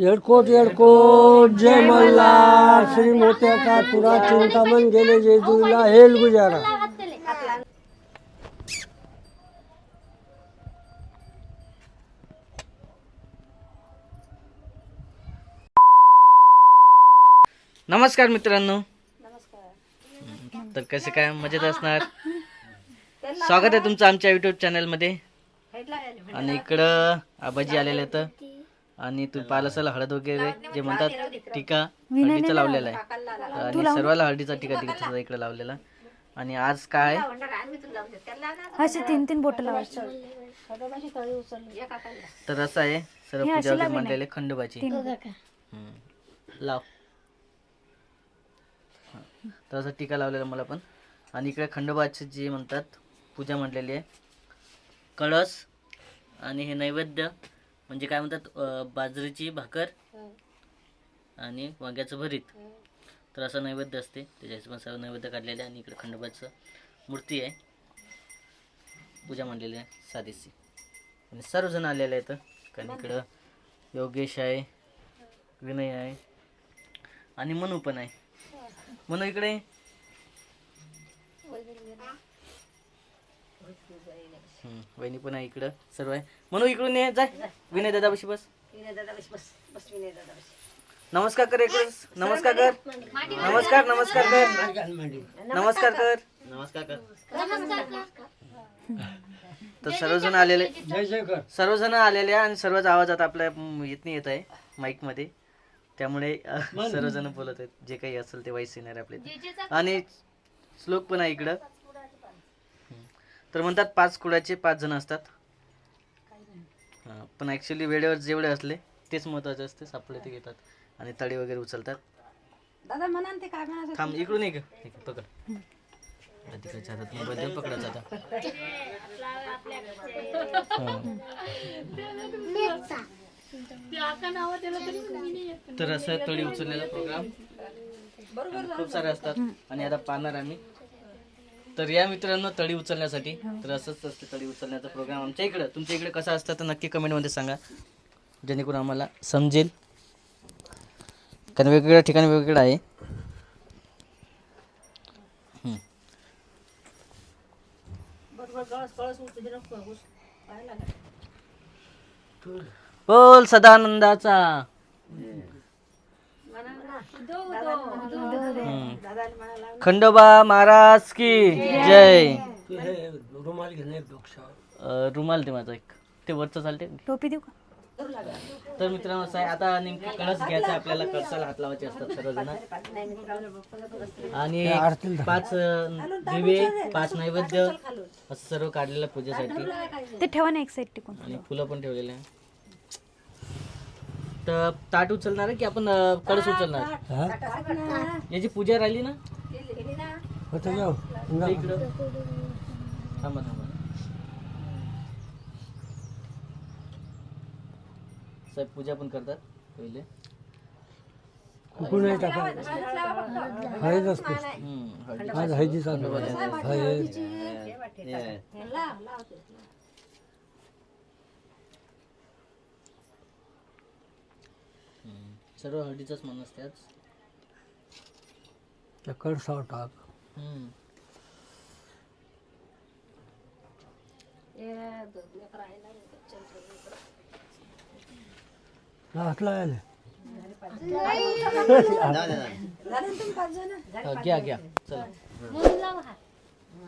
येडकोट येडकोट जय मल्हार. श्री मोत्याचा तुरा चिंतामण गेले जेजुरीला हेल गुजारा. नमस्कार मित्रांनो. तर कसे काय मजेत असणार? स्वागत आहे तुमचं आमच्या युट्यूब चॅनलमध्ये आणि इकडं आबाजी आलेले तर आणि तू पाहिलं असेल हळद वगैरे जे म्हणतात टीका हळदीचा लावलेला आहे आणि सर्वाला हळदीचा टीका टीका इकडे लावलेला. आणि आज काय? असे तीन तीन बोट लावायचे. तर असं आहे सर्व पूजा वगैरे मांडलेले खंडोबाची. हम्म. लाव. हा. तर असं टीका लावलेला मला पण. आणि इकडे खंडोबाचे जे म्हणतात पूजा म्हटलेली आहे. कळस आणि हे नैवेद्य म्हणजे काय म्हणतात बाजरीची भाकर आणि वांग्याचं भरीत. तर असं नैवेद्य असते. त्याच्या पण सर्व नैवेद्य काढलेले आहे आणि इकडे खंडोबाचं मूर्ती आहे. पूजा मांडलेली आहे साधीशी. आणि सर्वजण आलेले आहेत कारण इकडं योगेश आहे विनय आहे आणि मनू पण आहे. मनू इकडे हम्म, वहिनी पण आहे इकडं सर्व आहे. मनू इकडून ये जाय. विनय दादा बशी बस नमस्कार कर इकडे नमस्कार कर. नमस्कार नमस्कार कर. नमस्कार कर. नमस्कार कर. तर सर्वजण आलेले सर्वजण आलेले आहे आणि सर्वच आवाज आता आपल्या म, इथनं येत आहे माईकमध्ये त्यामुळे सर्वजण बोलत आहेत. जे काही असेल ते वाईस येणार आपले आणि श्लोक पण आहे इकडं. तर म्हणतात पाच कुळाचे पाच जण असतात. हा, पण ऍक्च्युली वेळेवर जेवढे असले तेच महत्त्वाचे असते सापडे ते घेतात आणि तळी वगैरे उचलतात. दादा म्हणा ते काय म्हणा थांब इकडून एक पकड. तिकडच्या हातात मोबाईल देऊन पकडायचा आता. तर असं तळी उचलण्याचा प्रोग्राम खूप सारे असतात. आणि आता पाहणार आम्ही. तर या मित्रांनो तळी उचलण्यासाठी. तर असंच असते तळी उचलण्याचा प्रोग्राम आमच्या इकडं. तुमच्या इकडे कसा असतं तर नक्की कमेंटमध्ये सांगा. जेणेकरून आम्हाला समजेल. कारण वेगवेगळ्या ठिकाणी वेगवेगळं आहे. हम्म. बोल सदानंदाचा. हम्म. खंडोबा महाराज की जय. रुमाल घेणे रुमाल ते माझा एक. ते वरचं चालते टोपी देऊ का? तर मित्रांनो असं आहे आता नेमकी कळस घ्यायचा आपल्याला कळसाला हात लावायचे असतात सर्वजण. आणि पाच दिवे पाच नैवेद्य असं सर्व काढलेलं पूजेसाठी. ते ठेवा ना एक साईड टिकून. आणि फुलं पण ठेवलेले. आहे तर ताट उचलणार आहे की आपण अं, कळस उचलणार? हा? याची पूजा राहिली ना? होतं जाऊ. ते इकडं. थांबा थांबा. साहेब पूजा पण करतात पहिले. हळद असते हम्म, हळदी. आज आहे. हळद हम्म. सर्व हळदीचाच मन असते आज त्या कळसावर टाक हा, घ्या घ्या.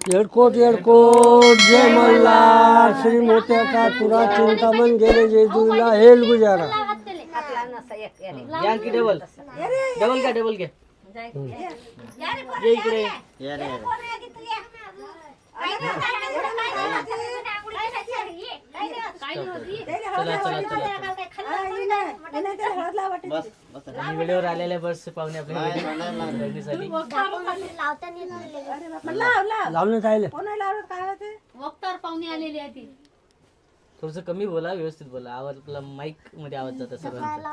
येडकोट येडकोट जय मल्हार. श्री मोत्याचा तुरा चिंतामण गेले जेजुरीला हेल गुजारा. डबल डबल घ्या डबल घ्या ये इकडे चला चला चला आणि व्हिडिओवर आलेल्या बस पाहुणे लावण्यात आले वक्तावर पाहुणे आलेली आहे ती थोडस कमी बोला व्यवस्थित बोला. आवाज आपला माईकमध्ये आवाज जातात सर्वांचा.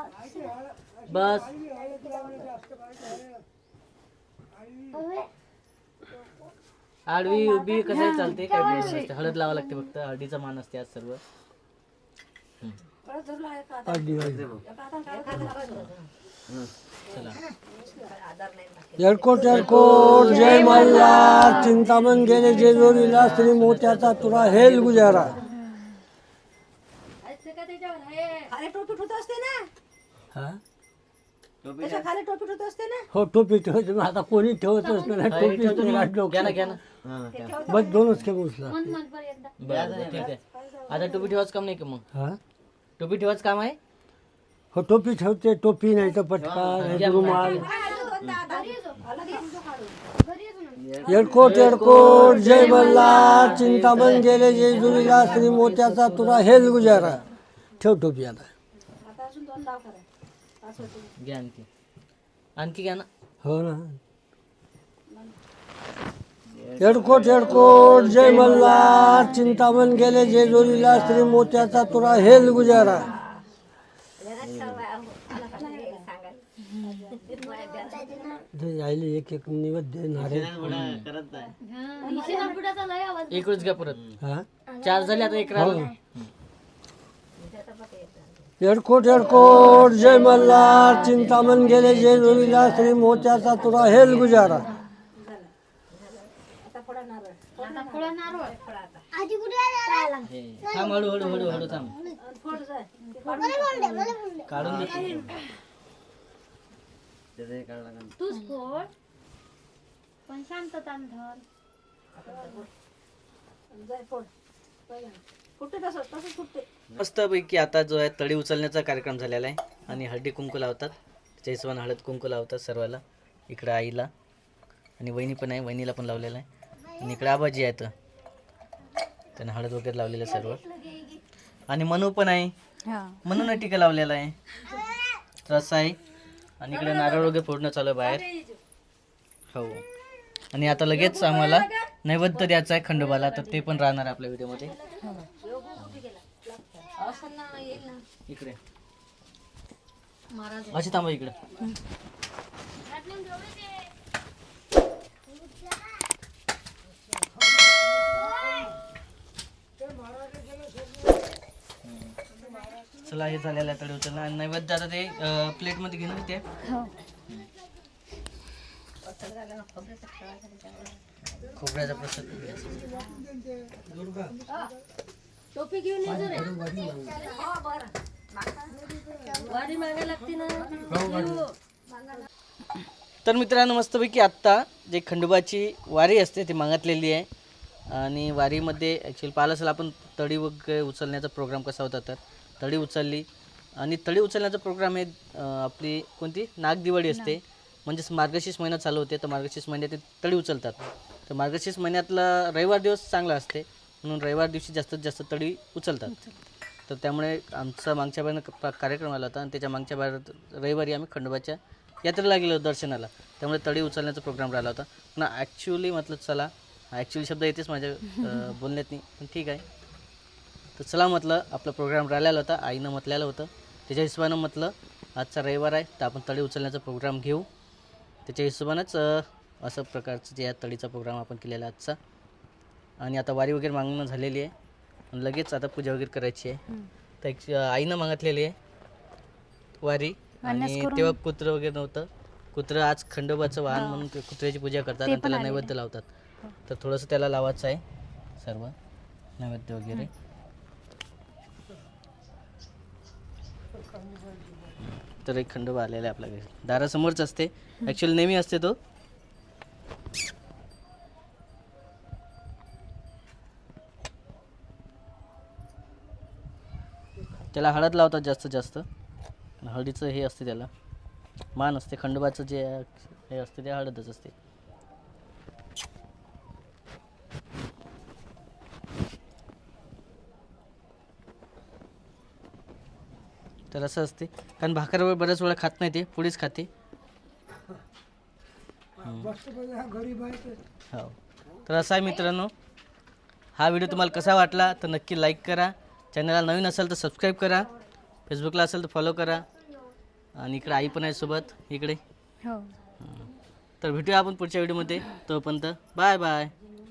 बस. आडवी उभी कसं चालते? काय problem नसते. हळद लावा लागते फक्त. हळदीचा मान असते आज सर्व. चला. एडकोट जय मल्हार. चिंतामण गेले जेजुरीला श्री मोत्याचा तुरा. हेल गुजारा. अरे टोपी ठेवत असते ना. हा? त्याच्याखाली टोपी ठेवत असते ना. हो टोपी ठेवते मग आता कोणी ठेवतच नाही टोपी घ्या ना घ्या ना. बस दोनच खेळ उचला मन मन बरं एकदा बरं बरं, ठीक आहे आता टोपी ठेवायचं काम नाही का मग? हा? टोपी ठेवायचं काम आहे? हो टोपी ठेवते टोपी नाही तर पटका नाही तर रुमाल. एडकोट एडकोट जय मल्हार चिंतामण गेले जेजुरीला श्री मोत्याचा तुरा हेल गुजारा. ठेव टोपी आता. घ्या आणखी. आणखी घ्या ना. हो ना. एडकोट एडकोट जय मल्हार चिंतामण गेले जेजुरीला श्री मोत्याचा तुरा हेल गुजारा. आईले एक एक निवेद देणार हिशेबा बुडाचा लय आवाज एकच घ्या परत. हा? चार झाले आता एक राहिला. एडकोट एडकोट जय मल्हार चिंतामण गेले जेजुरीला श्री मोत्याचा तुरा हेल गुजारा. हे, थांब हळू हळू हळू हळू थांब. काढून दे. तूच फोड. पण शांतता धर. मस्त पैकी आता जो आहे तळी उचलण्याचा कार्यक्रम झालेला आहे आणि हळदी कुंकू लावतात. त्याच्या हिशोबाने हळद कुंकू लावतात सर्वाला इकडं आईला आणि वहिनी पण आहे वहिनीला पण लावलेला आहे. आणि इकडं आबाजी आहेत. त्यांना हळद वगैरे लावलेलं आहे सर्व. आणि मनू पण आहे. हा. म्हणून टीका लावलेला आहे. रस आहे. आणि इकडे नारळ वगैरे फोडणं चालू आहे बाहेर. हो. आणि आता लगेच आम्हाला नैवेद्य द्यायचा आहे खंडोबाला. तर ते पण राहणार आहे आपल्या व्हिडिओमध्ये. इकडे. अशी थांबा इकडे. चला हे झालेलं आहे तळी उचलणं आणि नैवेद्य आता ते प्लेटमध्ये घेऊन ते हो. खोबऱ्याचा प्रसाद. टोपी घेऊन येतो रे वारी मागायला लागते ना. तर मित्रांनो मस्तपैकी आत्ता जे खंडोबाची वारी असते ती मागितलेली आहे. आणि वारीमध्ये ॲक्च्युली पाहिलं असेल आपण तळी वगैरे उचलण्याचा प्रोग्राम कसा होता तर तळी उचलली. आणि तळी उचलण्याचा प्रोग्राम हे अं, आपली कोणती? नागदिवाळी असते. म्हणजेच मार्गशीर्ष महिना चालू होते तर मार्गशीर्ष महिन्यात ते तळी उचलतात. तर मार्गशीर्ष महिन्यातला रविवार दिवस चांगला असते. म्हणून रविवार दिवशी जास्तीत जास्त तळी उचलतात. तर त्यामुळे आमचा मागच्या बाहेर कार्यक्रम आला होता आणि त्याच्या मागच्या बाहेर रविवारी आम्ही खंडोबाच्या यात्रेला गेलो दर्शनाला. त्यामुळे तळी उचलण्याचा प्रोग्राम राहिला होता. पण ॲक्च्युली म्हटलं चला ॲक्च्युली शब्द येतेच माझ्या बोलण्यात नाही पण ठीक आहे. तर चला म्हटलं आपला प्रोग्राम राहिलेला होता आईनं म्हटलेलं होतं. त्याच्या हिशोबानं म्हटलं आजचा रविवार आहे तर आपण तळी उचलण्याचा प्रोग्राम घेऊ. त्याच्या हिशोबानंच असं प्रकारचं जे आहे तळीचा प्रोग्राम आपण केलेला आजचा. आणि आता वारी वगैरे मागणं झालेली आहे. आणि लगेच आता पूजा वगैरे करायची आहे. तर एक आईनं मागितलेली आहे वारी. आणि तेव्हा कुत्रं वगैरे नव्हतं. कुत्रं आज खंडोबाचं वाहन म्हणून ते कुत्र्याची पूजा करतात आणि त्याला नैवेद्य लावतात. तर थोडंसं त्याला लावायचं आहे. सर्व नैवेद्य वगैरे. तर एक खंडोबा आलेला आहे आपल्या घरी. दारासमोरच असते. ॲक्च्युअली नेहमी असते तो. त्याला हळद लावतात जास्तीत जास्त. हळदीचं हे असते त्याला. मान असते खंडोबाचं जे हे असते ते हळदच असते. तर असं असते. कारण भाकर बऱ्याच वेळा खात नाही ते पुढेच खाते. हो. तर असा आहे मित्रांनो हा व्हिडिओ तुम्हाला कसा वाटला तर नक्की लाईक करा. चॅनलला नवीन असाल तर सबस्क्राईब करा. फेसबुकला असेल तर फॉलो करा. आणि इकडे आई पण आहे सोबत. इकडे. हो. तर भेटूया आपण पुढच्या व्हिडिओमध्ये तोपर्यंत बाय बाय